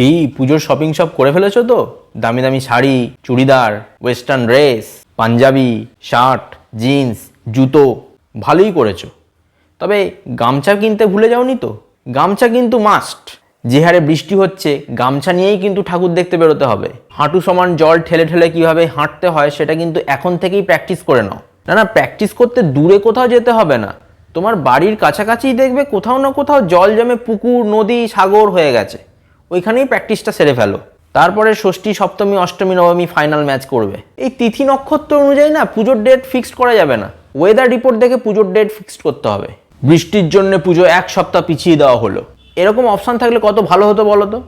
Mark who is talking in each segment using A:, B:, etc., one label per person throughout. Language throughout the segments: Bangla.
A: কি পুজোর শপিং সব করে ফেলেছো তো? দামি দামি sari, churidar western dress panjabi shirt jeans জুতো, ভালোই করেছ। তবে গামছা কিনতে ভুলে যাওনি তো? গামছা কিন্তু মাস্ট যে হারে বৃষ্টি হচ্ছে, গামছা নিয়েই কিন্তু ঠাকুর দেখতে বেরোতে হবে। হাঁটু সমান জল ঠেলে ঠেলে কীভাবে হাঁটতে হয়, সেটা কিন্তু এখন থেকেই প্র্যাকটিস করে নাও। না না প্র্যাকটিস করতে দূরে কোথাও যেতে হবে না। তোমার বাড়ির কাছাকাছিই দেখবে কোথাও না কোথাও জল জমে পুকুর, নদী, সাগর হয়ে গেছে। ওইখানেই প্র্যাকটিসটা সেরে ফেলো। তারপরে ষষ্ঠী, সপ্তমী, অষ্টমী, নবমী ফাইনাল ম্যাচ করবে। এই তিথি নক্ষত্র অনুযায়ী না পুজোর ডেট ফিক্সড করা যাবে না। ওয়েদার রিপোর্ট দেখে পুজোর ডেট ফিক্সড করতে হবে। বৃষ্টির জন্য পুজো এক সপ্তাহ পিছিয়ে দেওয়া হলো। এরকম অপশান থাকলে কত ভালো হতো বলো তো?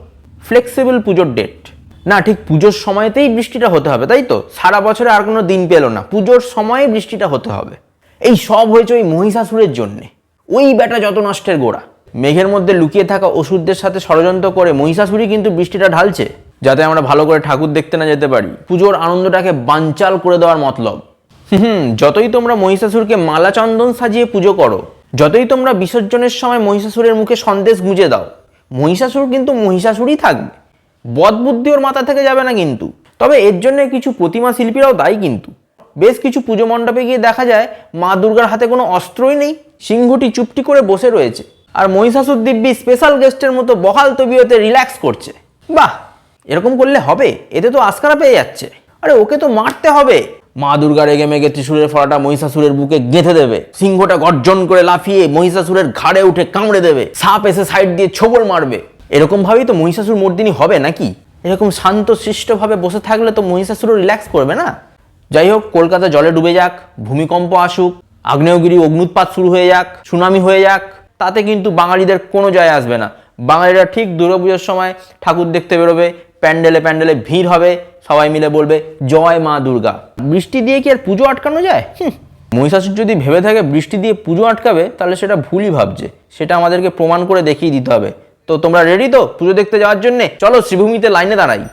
A: ফ্লেক্সিবল পুজোর ডেট না, ঠিক পুজোর সময়তেই বৃষ্টিটা হতে হবে, তাই তো? সারা বছরে আর কোনো দিন পেল না। পুজোর সময়ে বৃষ্টিটা হতে হবে। এই সব হয়েছে ওই মহিষাসুরের জন্যে। ওই বেটা যত নষ্টের গোড়া। মেঘের মধ্যে লুকিয়ে থাকা ওষুধদের সাথে ষড়যন্ত্র করে মহিষাসুরই কিন্তু বৃষ্টিটা ঢালছে, যাতে আমরা ভালো করে ঠাকুর দেখতে না যেতে পারি। পুজোর আনন্দটাকে বানচাল করে দেওয়ার মতলব। হুম যতই তোমরা মহিষাসুরকে মালা চন্দন সাজিয়ে পুজো করো, যতই তোমরা বিসর্জনের সময় মহিষাসুরের মুখে সন্দেশ গুঁজে দাও, মহিষাসুর কিন্তু মহিষাসুরই থাকবে। বদবুদ্ধি ওর মাথা থেকে যাবে না কিন্তু। তবে এর জন্য কিছু প্রতিমা শিল্পীরাও দায়ী কিন্তু। বেশ কিছু পুজো মণ্ডপে গিয়ে দেখা যায়, মা দুর্গার হাতে কোনো অস্ত্রই নেই, সিংহটি চুপটি করে বসে রয়েছে। আর মহিষাসুর দিব্যি স্পেশাল গেস্টের মতো বহাল তবিয়তে রিল্যাক্স করছে। বাহ! এরকম করলে হবে, এতে তো আস্কারা পেয়ে যাচ্ছে। আরে ওকে তো মারতে হবে। মা দুর্গা রেগে মেগে ত্রিশুরের ফলাটা মহিষাসুরের বুকে গেঁথে দেবে। সিংহটা গর্জন করে লাফিয়ে মহিষাসুরের ঘাড়ে উঠে কামড়ে দেবে। সাপ এসে সাইড দিয়ে ছোবল মারবে। এরকম ভাবেই তো মহিষাসুর মর্দিনী হবে নাকি? এরকম শান্ত শিষ্টভাবে বসে থাকলে তো মহিষাসুরও রিল্যাক্স করবে না? যাই হোক, কলকাতা জলে ডুবে যাক, ভূমিকম্প আসুক, আগ্নেয়গিরি, অগ্নুৎপাত শুরু হয়ে যাক, সুনামি হয়ে যাক। তাতে কিন্তু বাঙালিদের কোনো যায় আসবে না। বাঙালিরা ঠিক দুর্গাপুজোর সময় ঠাকুর দেখতে বেরোবে, প্যান্ডেলে প্যান্ডেলে ভিড় হবে, সবাই মিলে বলবে, জয় মা দুর্গা। বৃষ্টি দিয়ে কি আর পুজো আটকানো যায়? মহিষাসুর যদি ভেবে থাকে বৃষ্টি দিয়ে পুজো আটকাবে, তাহলে সেটা ভুলই ভাবছে। সেটা আমাদেরকে প্রমাণ করে দেখিয়ে দিতে হবে। তো তোমরা রেডি তো পুজো দেখতে যাওয়ার জন্যে? চলো শ্রীভূমিতে লাইনে দাঁড়াই।